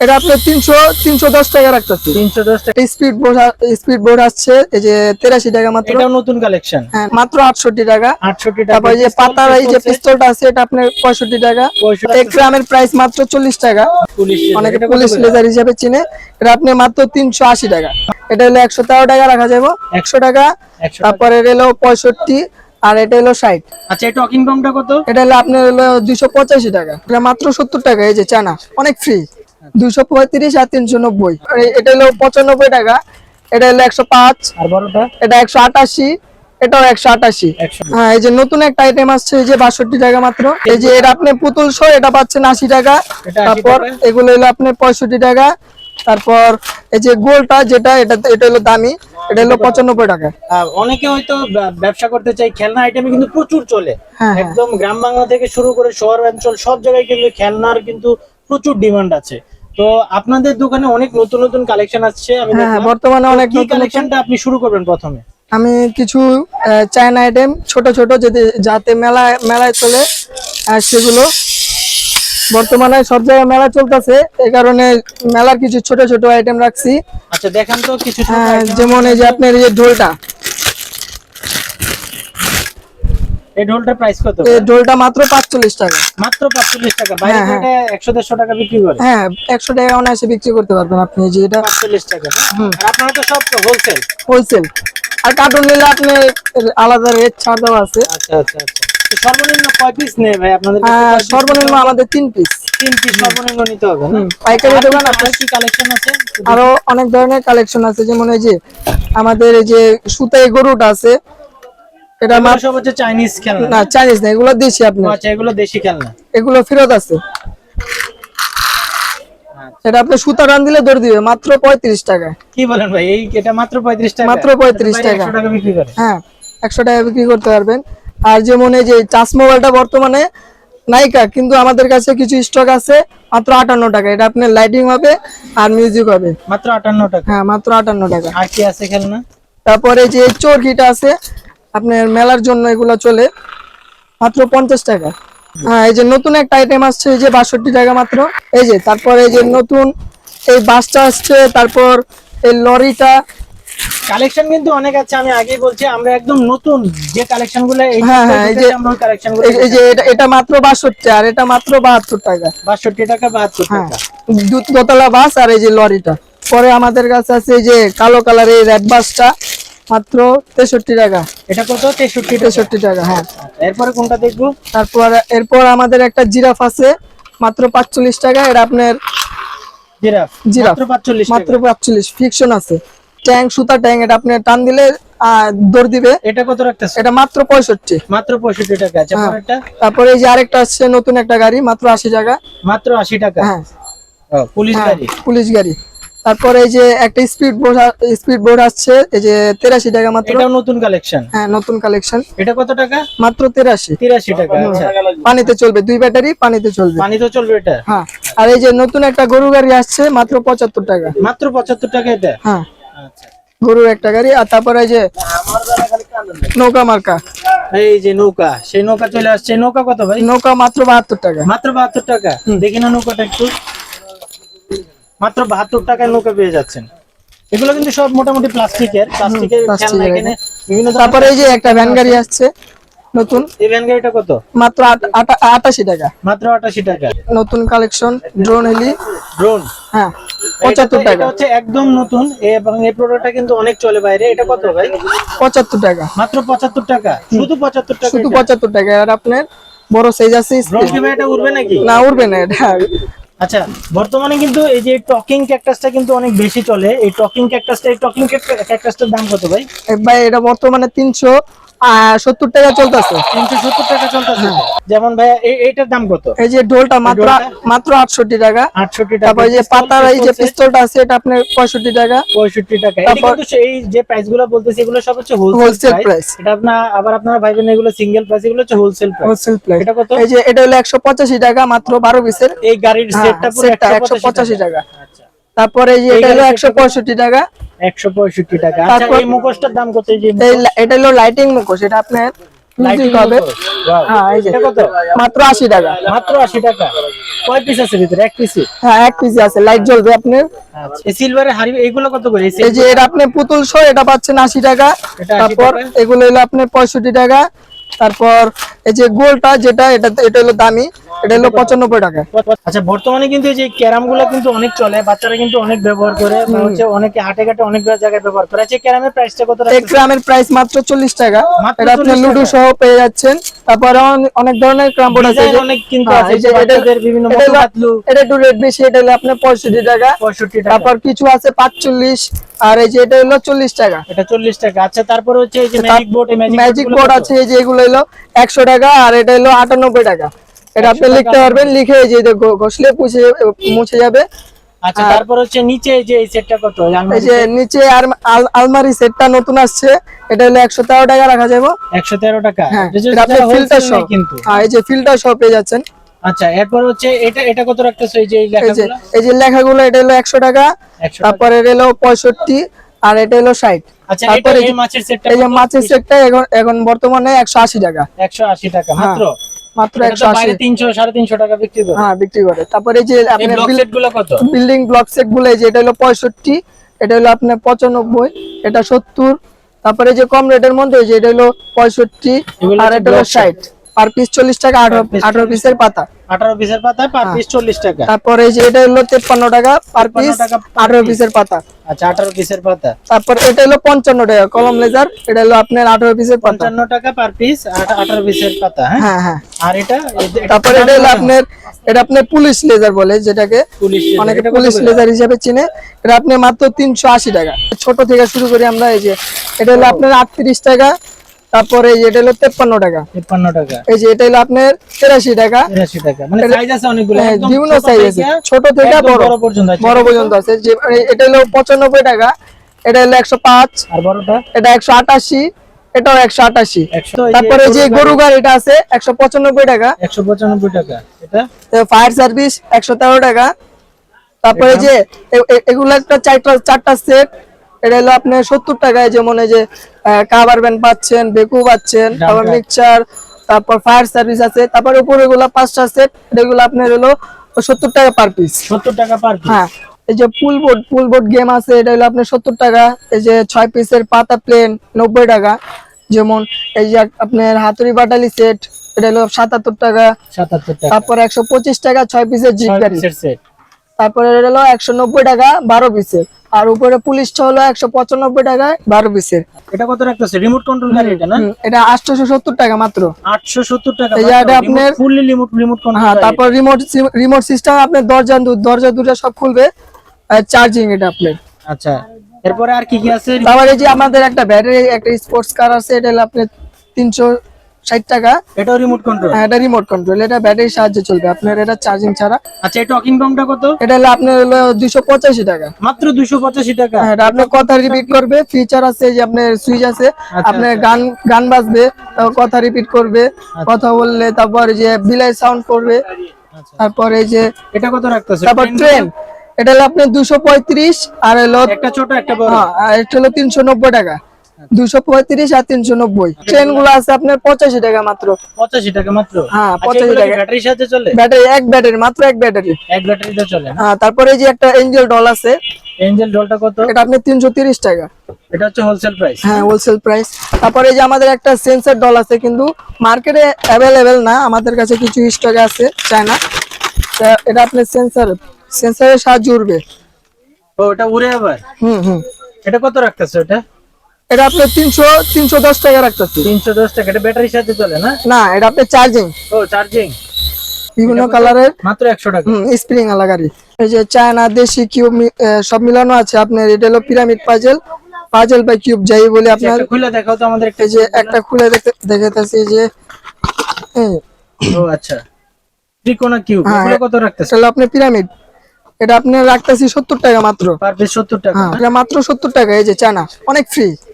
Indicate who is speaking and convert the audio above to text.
Speaker 1: এটা আপনার তিনশো তিনশো দশ টাকা রাখতেছি।
Speaker 2: তিনশো দশ টাকা।
Speaker 1: স্পিড বোর্ড স্পিড বোর্ড আসছে এই যে তেরাশি টাকা মাত্র।
Speaker 2: নতুন কালেকশন
Speaker 1: হ্যাঁ, মাত্র আটষট্টি টাকা।
Speaker 2: আটষট্টি টাকা
Speaker 1: তারপর এই যে পাতার এই যে পিস্তলটা আছে এটা আপনার পঁয়ষট্টি টাকা।
Speaker 2: 65
Speaker 1: এক গ্রামের প্রাইস মাত্র চল্লিশ টাকা।
Speaker 2: পুলিশ
Speaker 1: অনেকে পুলিশ লেজার হিসাবে চিনে। এটা আপনি মাত্র তিনশো আশি টাকা। এটা হলো একশো তেরো টাকা রাখা যাব। একশো টাকা। তারপরে হলো পঁয়ষট্টি। আর এটা হলো ষাট।
Speaker 2: আচ্ছা এই টকিং বমটা কত?
Speaker 1: এটা হলো আপনার হলো দুইশো পঁচাশি টাকা। এটা মাত্র সত্তর টাকা এই যে চানা। অনেক ফ্রি দুইশো পঁয়ত্রিশ আর তিনশো নব্বই। এটা হলো পঁচানব্বই টাকা এটা হলো একশো পাঁচ
Speaker 2: আর বড়টা?
Speaker 1: এটা একশো আটাশি এটাও একশো আটাশি। হ্যাঁ এই যে নতুন একটা আইটেম আসছে এই যে বাষট্টি টাকা মাত্র। এই যে এটা আপনি পুতুল শো এটা পাচ্ছেন আশি টাকা। তারপর এগুলো হলো আপনার পঁয়ষট্টি টাকা। তারপর এই যে গোলটা যেটা এটা এটা হলো দামি এটা হলো পঁচানব্বই টাকা।
Speaker 2: অনেকে হয়তো ব্যবসা করতে চাই খেলনা আইটেমে কিন্তু প্রচুর চলে।
Speaker 1: হ্যাঁ, হ্যাঁ।
Speaker 2: একদম গ্রাম বাংলা থেকে শুরু করে শহর অঞ্চল সব জায়গায় কিন্তু খেলনার কিন্তু প্রচুর ডিমান্ড আছে। তো আপনাদের দোকানে অনেক নতুন নতুন কালেকশন আসছে আমি
Speaker 1: হ্যাঁ হ্যাঁ বর্তমানে অনেক
Speaker 2: কি কালেকশনটা আপনি শুরু করবেন প্রথমে?
Speaker 1: আমি কিছু চায়না আইটেম ছোট ছোট যদি যাতে মেলা মেলায় চলে সেগুলো। বর্তমানে সব জায়গায় মেলা চলতেছে এই কারণে মেলার কিছু ছোট ছোট আইটেম রাখছি।
Speaker 2: আচ্ছা দেখেন তো কিছু ছোট
Speaker 1: যেমন এই যে আপনার এই যে ঢোলটা।
Speaker 2: এই ঢোলটার প্রাইস কত
Speaker 1: এই ঢোলটা মাত্র পাঁচচল্লিশ টাকা।
Speaker 2: মাত্র পাঁচচল্লিশ টাকা। বাইরে
Speaker 1: হ্যাঁ,
Speaker 2: দেড়শো টাকা বিক্রি করে।
Speaker 1: হ্যাঁ একশো টাকা অনায়াসে বিক্রি করতে পারবেন আপনি যে এটা
Speaker 2: পাঁচচল্লিশ টাকা। না? আর আপনারা তো সব হোলসেল
Speaker 1: হোলসেল আর কার্টুন নিলে আপনি আলাদা রেট ছাড় দেওয়া আছে।
Speaker 2: আচ্ছা আচ্ছা আচ্ছা। সর্বনিম্ন কয় পিস নেই ভাই? আপনাদের
Speaker 1: আহ, সর্বনিম্ন আমাদের তিন পিস
Speaker 2: তিন পিস সর্বনিম্ন নিতে হবে
Speaker 1: পাইকারি দোকান
Speaker 2: আপনার কি কালেকশন আছে?
Speaker 1: আরও অনেক ধরনের কালেকশন আছে যেমন এই যে আমাদের এই যে সুতাই গরুটা আছে এটা মাত্র
Speaker 2: সব হচ্ছে চাইনিজ খেলনা।
Speaker 1: না চাইনিজ না এগুলো দেশি আপনার।
Speaker 2: আচ্ছা এগুলো দেশি খেলনা।
Speaker 1: এগুলো ফেরত আছে। এটা আপনি সুতা রান দিলে দৌড় দিবে মাত্র পঁয়ত্রিশ টাকা।
Speaker 2: কি বলেন ভাই এই এটা মাত্র পঁয়ত্রিশ টাকা?
Speaker 1: মাত্র 35 টাকা।
Speaker 2: 100 টাকা। বিক্রি করে।
Speaker 1: হ্যাঁ একশো টাকা বিক্রি করতে পারবেন। আর যেমন এই যে টাচ মোবাইলটা বর্তমানে নাইকা কিন্তু আমাদের কাছে কিছু স্টক আছে মাত্র আটান্ন টাকা। এটা আপনার লাইটিং হবে আর মিউজিক হবে।
Speaker 2: মাত্র আটান্ন টাকা।
Speaker 1: হ্যাঁ মাত্র আটান্ন টাকা।
Speaker 2: আর কি আছে খেলনা?
Speaker 1: তারপরে যে চরকিটা আছে আপনার মেলার জন্য এগুলো চলে। মাত্র পঞ্চাশ টাকা। হ্যাঁ এই যে নতুন একটা আইটেম আসছে এই যে বাষট্টি টাকা মাত্র। এই যে তারপরে এই যে নতুন এই বাসটা আসছে তারপর এই লরিটা।
Speaker 2: কালেকশন কিন্তু অনেক আছে আমি আগেই বলছি আমরা একদম নতুন যে কালেকশনগুলো এই
Speaker 1: হ্যাঁ, হ্যাঁ, যে-
Speaker 2: গুলো
Speaker 1: এই- যে এটা এটা মাত্র বাষট্টি আর এটা মাত্র বাহাত্তর টাকা।
Speaker 2: বাষট্টি টাকা বাহাত্তর
Speaker 1: হ্যাঁ
Speaker 2: টাকা।
Speaker 1: দোতলা বাস আর এই যে লরিটা। পরে আমাদের কাছে আছে এই যে কালো কালার এই রেড বাসটা মাত্র তেষট্টি টাকা।
Speaker 2: এটা কত? তেষট্টি
Speaker 1: তেষট্টি টাকা হ্যাঁ।
Speaker 2: এরপরে কোনটা দেখব?
Speaker 1: তারপর এরপর আমাদের একটা জিরাফ আছে মাত্র পাঁচচল্লিশ টাকা এটা আপনার
Speaker 2: জিরাফ।
Speaker 1: জিরাফ।
Speaker 2: মাত্র পাঁচচল্লিশ
Speaker 1: মাত্র
Speaker 2: টাকা।
Speaker 1: পাঁচচল্লিশ ফিকশন আছে। ট্যাং সুতা ট্যাং এটা আপনি টান দিলে দৌড় দিবে।
Speaker 2: এটা কত রাখতেছে
Speaker 1: এটা মাত্র পঁয়ষট্টি।
Speaker 2: মাত্র পঁয়ষট্টি টাকা। আচ্ছা
Speaker 1: হ্যাঁ। তারপরে এই যে আরেকটা আসছে নতুন একটা গাড়ি মাত্র আশি টাকা।
Speaker 2: মাত্র আশি টাকা?
Speaker 1: হ্যাঁ।
Speaker 2: পুলিশ
Speaker 1: হ্যাঁ,
Speaker 2: গাড়ি?
Speaker 1: পুলিশ গাড়ি। তারপরে এই যে একটা স্পিড বোর্ড স্পিড বোর্ড আসছে এই যে তেরাশি টাকা মাত্র।
Speaker 2: এটাও নতুন কালেকশন
Speaker 1: হ্যাঁ নতুন কালেকশন
Speaker 2: এটা কত টাকা?
Speaker 1: মাত্র তেরাশি।
Speaker 2: তিরাশি টাকা আচ্ছা।
Speaker 1: পানিতে চলবে দুই ব্যাটারি পানিতে চলবে।
Speaker 2: পানিতে চলবে এটা?
Speaker 1: হ্যাঁ আর এই যে নতুন একটা গরু গাড়ি আসছে মাত্র পঁচাত্তর টাকা।
Speaker 2: মাত্র পঁচাত্তর টাকা এটা?
Speaker 1: হ্যাঁ।
Speaker 2: আচ্ছা।
Speaker 1: গরুর একটা গাড়ি আর তারপরে এই যে নৌকা মার্কা।
Speaker 2: এই যে নৌকা সেই নৌকা চলে আসছে। নৌকা কত ভাই?
Speaker 1: নৌকা মাত্র বাহাত্তর টাকা।
Speaker 2: মাত্র বাহাত্তর টাকা। দেখি না নৌকাটা একটু। মাত্র বাহাত্তর টাকায় নৌকা পেয়ে যাচ্ছেন। এগুলো কিন্তু সব মোটামুটি প্লাস্টিকের প্লাস্টিকের
Speaker 1: প্লাস্টিকের
Speaker 2: খেলনা এখানে বিভিন্ন
Speaker 1: তারপরে এই যে একটা ভ্যান গাড়ি আসছে নতুন।
Speaker 2: এই ভ্যান গাড়িটা কত?
Speaker 1: মাত্র আট- আটা- আটাশি টাকা।
Speaker 2: মাত্র আটাশি টাকা।
Speaker 1: নতুন কালেকশন ড্রোন হেলি
Speaker 2: ড্রোন?
Speaker 1: হ্যাঁ পঁচাত্তর
Speaker 2: এটা
Speaker 1: টাকা।
Speaker 2: হচ্ছে একদম নতুন এবং এই প্রোডাক্টটা কিন্তু অনেক চলে বাইরে। এটা কত ভাই?
Speaker 1: পঁচাত্তর টাকা।
Speaker 2: মাত্র পঁচাত্তর টাকা। শুধু পঁচাত্তর টাকা
Speaker 1: শুধু
Speaker 2: এটা।
Speaker 1: পঁচাত্তর টাকা। আর আপনার বড় সাইজ আছে
Speaker 2: ড্রোন কি ভাই এটা উঠবে নাকি?
Speaker 1: না উঠবে না এটা।
Speaker 2: আচ্ছা বর্তমানে কিন্তু এই যে টকিং ক্যাকটাসটা কিন্তু অনেক বেশি চলে। এই টকিং ক্যাকটাসটা এই টকিং ক্যাকটাসটার দাম কত ভাই?
Speaker 1: ভাই, এটা বর্তমানে তিনশো সত্তর টাকা চলতেছে।
Speaker 2: তিনশো সত্তর টাকা চলতেছে। যেমন ভাই এইটার দাম কত?
Speaker 1: এই যে ঢোলটা মাত্র মাত্র আটষট্টি টাকা।
Speaker 2: আটষট্টি টাকা।
Speaker 1: এই যে পাতার এই যে পিস্তলটা আছে এটা আপনার পঁয়ষট্টি টাকা।
Speaker 2: পঁয়ষট্টি টাকা। কিন্তু যে প্রাইসগুলো বলতেছি এগুলো সব হচ্ছে হোলসেল প্রাইস এটা আপনার আবার আপনারা ভাইবেন এগুলো সিঙ্গেল প্রাইস এগুলো হচ্ছে হোলসেল প্রাইস
Speaker 1: হোলসেল প্রাইস
Speaker 2: এটা কত?
Speaker 1: এই যে এটা হলো একশো পঁচাশি টাকা মাত্র বারো পিসের
Speaker 2: এই গাড়ির
Speaker 1: হ্যাঁ,
Speaker 2: সেটটা পুরো একশো
Speaker 1: 185
Speaker 2: পঁচাশি
Speaker 1: টাকা।
Speaker 2: আচ্ছা।
Speaker 1: তারপরে এই যে এটা হলো একশো পঁয়ষট্টি টাকা।
Speaker 2: একশো পঁয়ষট্টি টাকা। আচ্ছা এই মুখোশটার দাম কত? এই
Speaker 1: এটা হলো লাইটিং মুখোশ এটা আপনার মিউজিক হবে। হ্যাঁ এই যে।
Speaker 2: কত?
Speaker 1: মাত্র আশি টাকা।
Speaker 2: মাত্র আশি টাকা। কয় পিস আছে ভিতরে? এক পিসি
Speaker 1: হ্যাঁ এক পিসি আছে। লাইট জ্বলবে আপনার।
Speaker 2: আচ্ছা এই সিলভারের হাড়ি এইগুলো কত করে?
Speaker 1: এই যে এটা আপনি পুতুল শো এটা পাচ্ছেন আশি টাকা। তারপর এগুলো হলো আপনার পঁয়ষট্টি টাকা। তারপর এই যে গোলটা যেটা এটা এটা হলো দামি। এটা হলো পঁচানব্বই টাকা।
Speaker 2: আচ্ছা বর্তমানে কিন্তু এই যে ক্যারামগুলো কিন্তু অনেক চলে বাচ্চারা কিন্তু অনেক ব্যবহার করে হচ্ছে অনেকে হাটে ঘাটে অনেক জায়গায় ব্যবহার করে। আচ্ছা ক্যারামের প্রাইসটা কত
Speaker 1: এক? গ্রামের প্রাইস মাত্র চল্লিশ টাকা। এটা আপনি
Speaker 2: 40
Speaker 1: লুডো সহ পেয়ে যাচ্ছেন। তারপরে অনেক- ধরনের ক্রাম বোর্ড আছে
Speaker 2: অনেক কিন্তু
Speaker 1: হ্যাঁ,
Speaker 2: আছে বাচ্চাদের বিভিন্ন
Speaker 1: এটা
Speaker 2: পাতলু
Speaker 1: এটা একটু রেট বেশি এটা হলো আপনার পঁয়ষট্টি টাকা।
Speaker 2: পঁয়ষট্টি টাকা।
Speaker 1: তারপর কিছু আছে পাঁচচল্লিশ। আর এই যে এটা হলো চল্লিশ টাকা।
Speaker 2: এটা চল্লিশ টাকা। আচ্ছা তারপরে হচ্ছে এই যে ম্যাজিক বোর্ড ম্যাজিক
Speaker 1: বোর্ড আছে এই যে এগুলো হলো একশো টাকা আর এটা হলো আটানব্বই টাকা। এটা আপনি লিখতে পারবেন লিখে যে ঘষলে পুষে মুছে যাবে।
Speaker 2: আচ্ছা তারপর হচ্ছে নিচে এই যে এই সেটটা কত?
Speaker 1: এই যে নিচে আর আল- আলমারি সেটটা নতুন আসছে। এটা হলো একশো তেরো টাকা রাখা যাবে।
Speaker 2: একশো তেরো টাকা?
Speaker 1: হ্যাঁ
Speaker 2: এটা
Speaker 1: আপনি ফিল্টার সহ
Speaker 2: কিন্তু।
Speaker 1: হ্যাঁ এই যে ফিল্টার সহ পেয়ে যাচ্ছেন।
Speaker 2: আচ্ছা এরপর হচ্ছে এটা এটা কত রাখতেছো এই যে লেখাগুলো?
Speaker 1: এই যে লেখাগুলো এটা হলো একশো টাকা।
Speaker 2: একশো
Speaker 1: তারপরে এটা হলো পঁয়ষট্টি আর এটা হলো ষাট।
Speaker 2: আচ্ছা এটা
Speaker 1: তারপরে
Speaker 2: এই মাছের সেটটা
Speaker 1: এই যে মাছের সেটটা এখন এখন বর্তমানে একশো আশি টাকা।
Speaker 2: একশো আশি টাকা মাত্র?
Speaker 1: মাত্র
Speaker 2: এটা
Speaker 1: একশো
Speaker 2: তো
Speaker 1: আশি।
Speaker 2: বাইরে তিনশো সাড়ে তিনশো টাকা বিক্রি করে।
Speaker 1: হ্যাঁ বিক্রি করে। তারপরে এই যে আপনার
Speaker 2: ব্লকগুলো কত?
Speaker 1: বিল্ডিং ব্লক সেটগুলো যে এটা হলো পঁয়ষট্টি এটা হলো আপনার পঁচানব্বই এটা সত্তর তারপরে যে কম রেটের মধ্যে যে এটা হলো পঁয়ষট্টি
Speaker 2: এগুলো
Speaker 1: আর
Speaker 2: হচ্ছে
Speaker 1: এটা হলো
Speaker 2: block set।
Speaker 1: ষাট। পার পিস চল্লিশ টাকা আঠারো পিসের পাতা।
Speaker 2: আঠারো পিসের পাতা পার পিস চল্লিশ টাকা।
Speaker 1: তারপরে যে এটা হলো তেপ্পান্ন টাকা পার পিস আঠারো পিসের পাতা।
Speaker 2: আচ্ছা আঠারো পিসের পাতা।
Speaker 1: তারপর এটা হলো পঞ্চান্ন টাকা কলম লেজার এটা হলো আপনার আঠারো পিসের পাতা।
Speaker 2: পঞ্চান্ন টাকা পার পিস আঠারো পিসের পাতা হ্যাঁ?
Speaker 1: হ্যাঁ হ্যাঁ।
Speaker 2: আর এটা এই
Speaker 1: তারপর এটা হলো আপনার এটা আপনার পুলিশ লেজার বলে যেটাকে অনেকে পুলিশ লেজার হিসেবে চিনে। এটা আপনি মাত্র তিনশো আশি টাকা। ছোট থেকে শুরু করি আমরা এই যে এটা হলো আপনার আটত্রিশ টাকা তারপরে এটা হলো তেপ্পান্ন টাকা।
Speaker 2: তিপ্পান্ন টাকা।
Speaker 1: এই যে এটা হলো আপনার তেরাশি টাকা।
Speaker 2: তিরাশি টাকা। মানে সাইজ আছে অনেকগুলো
Speaker 1: হ্যাঁ, বিভিন্ন সাইজ আছে। ছোট থেকে বড়।
Speaker 2: পর্যন্ত
Speaker 1: বড় পর্যন্ত আছে। এটা হলো পঁচানব্বই টাকা। এটা হলো একশো পাঁচ।
Speaker 2: আর বড়টা?
Speaker 1: এটা একশো আটাশি। এটাও একশো আটাশি। তারপরে যে গরু গাড়িটা আছে একশো পঁচানব্বই টাকা।
Speaker 2: একশো পঁচানব্বই টাকা। এটা?
Speaker 1: ফায়ার সার্ভিস একশো তেরো টাকা। তারপরে যে এগুলো একটা চারটা চারটা সেট এটা হলো আপনার সত্তর টাকায় যেমন এই যে কাভার ব্যান্ড পাচ্ছেন বেকু পাচ্ছেন তারপর মিক্সচার তারপর ফায়ার সার্ভিস আছে তারপর উপরে এগুলো পাঁচটা সেট এগুলো আপনার হলো সত্তর টাকা পার পিস
Speaker 2: সত্তর টাকা পার পিস
Speaker 1: হ্যাঁ এই যে pool board pool board game আছে এটা হলো আপনার সত্তর টাকা এই যে ছয় পিসের পাতা প্লেন নব্বই টাকা। যেমন এই যে আপনার হাতুড়ি বাটালি সেট এটা হলো সাতাত্তর টাকা। তারপর একশো পঁচিশ টাকা ছয় পিসের জিপ গাড়ি
Speaker 2: সেট
Speaker 1: তারপরে এটা হলো একশো নব্বই টাকা বারো পিসের আর উপরে পুলিশটা হলো একশো পঁচানব্বই টাকায় বারো পিসের।
Speaker 2: এটা কত রাখতেছে? রিমোট কন্ট্রোল গাড়ি এটা না?
Speaker 1: এটা আটশোশো সত্তর টাকা মাত্র।
Speaker 2: আটশো সত্তর টাকা
Speaker 1: এটা আপনার-
Speaker 2: ফুললি রিমোট রিমোট কন্ট্রোল
Speaker 1: হ্যাঁ তারপর রিমোট রিমোট সিস্টেম আপনার দরজা দরজা দুটো সব খুলবে চার্জিং এটা আপনার।
Speaker 2: আচ্ছা এরপরে আর কি কি আছে?
Speaker 1: তারপরে এই যে আমাদের একটা ব্যাটারি একটা স্পোর্টস কার আছে এটা হলো আপনার তিনশো ষাট টাকা।
Speaker 2: এটাও রিমোট কন্ট্রোল
Speaker 1: হ্যাঁ, এটা রিমোট কন্ট্রোল এটা ব্যাটারির সাহায্যে চলবে। আপনার এটা চার্জিং ছাড়া।
Speaker 2: আচ্ছা এই টকিং টমটা কত?
Speaker 1: এটা হলো আপনার হলো দুইশো পঁচাশি টাকা।
Speaker 2: মাত্র দুশো পঁচাশি টাকা?
Speaker 1: হ্যাঁ, এটা আপনার কথা রিপিট করবে ফিচার আছে যে আপনার সুইচ আছে
Speaker 2: আচ্ছা,
Speaker 1: আপনার গান গান বাজবে কথা রিপিট করবে কথা বললে তারপর যে বিলাই সাউন্ড করবে
Speaker 2: আচ্ছা।
Speaker 1: তারপর এই যে
Speaker 2: এটা কত রাখতেছে?
Speaker 1: তারপর ট্রেন এটা হলো আপনার দুশো পঁয়ত্রিশ আর হলো
Speaker 2: একটা ছোট একটা বড়।
Speaker 1: হ্যাঁ আর এটা হলো তিনশো নব্বই টাকা। দুশো পঁয়ত্রিশ আর তিনশো নব্বই। ট্রেনগুলো আছে আপনার পঁচাশি টাকা মাত্র।
Speaker 2: পঁচাশি টাকা মাত্র?
Speaker 1: হ্যাঁ,
Speaker 2: আচ্ছা,
Speaker 1: 85
Speaker 2: এগুলো কি
Speaker 1: টাকা।
Speaker 2: ব্যাটারির সাথে চলে?
Speaker 1: ব্যাটারি এক ব্যাটারি মাত্র এক ব্যাটারি।
Speaker 2: এক ব্যাটারিতে চলে।
Speaker 1: হ্যাঁ তারপরে এই যে একটা এঞ্জেল ডল আছে
Speaker 2: এঞ্জেল ডলটা কত?
Speaker 1: এটা আপনি টাকা।
Speaker 2: এটা হচ্ছে হোলসেল প্রাইস
Speaker 1: হ্যাঁ হোলসেল প্রাইস তারপরে যে আমাদের একটা সেন্সার ডল আছে কিন্তু মার্কেটে অ্যাভেলেবেল না। আমাদের কাছে কিছু স্টকে আছে চায়না এটা আপনার সেন্সার সেন্সারের সাহায্যে উঠবে
Speaker 2: ও এটা উড়ে আবার?
Speaker 1: হুম হুম।
Speaker 2: এটা কত রাখতেছে ওটা?
Speaker 1: এটা তিনশো তিনশো দশ টাকা রাখতেছি।
Speaker 2: তিনশো দশ টাকা এটা ব্যাটারির সাথে চলে না?
Speaker 1: না এটা আপনার চার্জিং
Speaker 2: ও চার্জিং
Speaker 1: বিভিন্ন কালারের
Speaker 2: মাত্র একশো টাকা।
Speaker 1: স্প্রিং আলাগারি এই যে চায়না দেশি কিউব সব মিলানো আছে আপনার এটা হলো পিরামিড পাজেল পাজেল বা কিউব যাই বলে আপনার।
Speaker 2: একটা খুলে দেখাও তো আমাদের একটা
Speaker 1: যে একটা খুলে দেখতে দেখাতেছি যে
Speaker 2: ও আচ্ছা। ত্রিকোণা কিউব
Speaker 1: হ্যাঁ,
Speaker 2: এগুলো কত রাখতেছে
Speaker 1: এটা হলো আপনার পিরামিড এটা আপনার রাখতেছি সত্তর টাকা মাত্র।
Speaker 2: পার পিস সত্তর টাকা।
Speaker 1: হ্যাঁ এটা মাত্র সত্তর টাকা এই যে চায়না অনেক ফ্রি